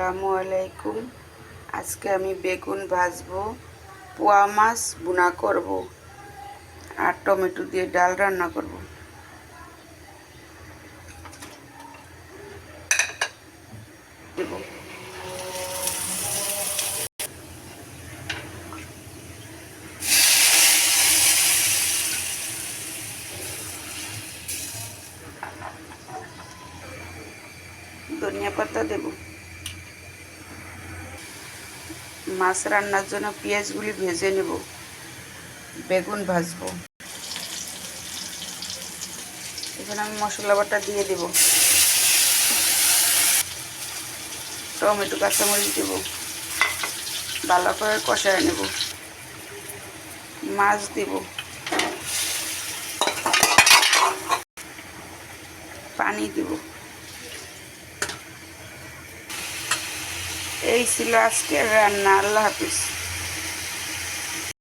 আসসালামু আলাইকুম। আজকে আমি বেগুন ভাজবো, পোয়া মাছ বুনা করব আর টমেটো দিয়ে ডাল রান্না করব। ধনিয়া পাতা দেব। মাছ রান্নার জন্য পেঁয়াজগুলি ভেজে নেব। বেগুন ভাজবো। এখানে আমি মশলা বাটা দিয়ে দেব। টমেটো, কাঁচামরিচ দেব। ভালো করে কষায় নেব। মাছ দেব। পানি দেব। এই ছিল আজকের রান্না আল্লাহ হাফিজ।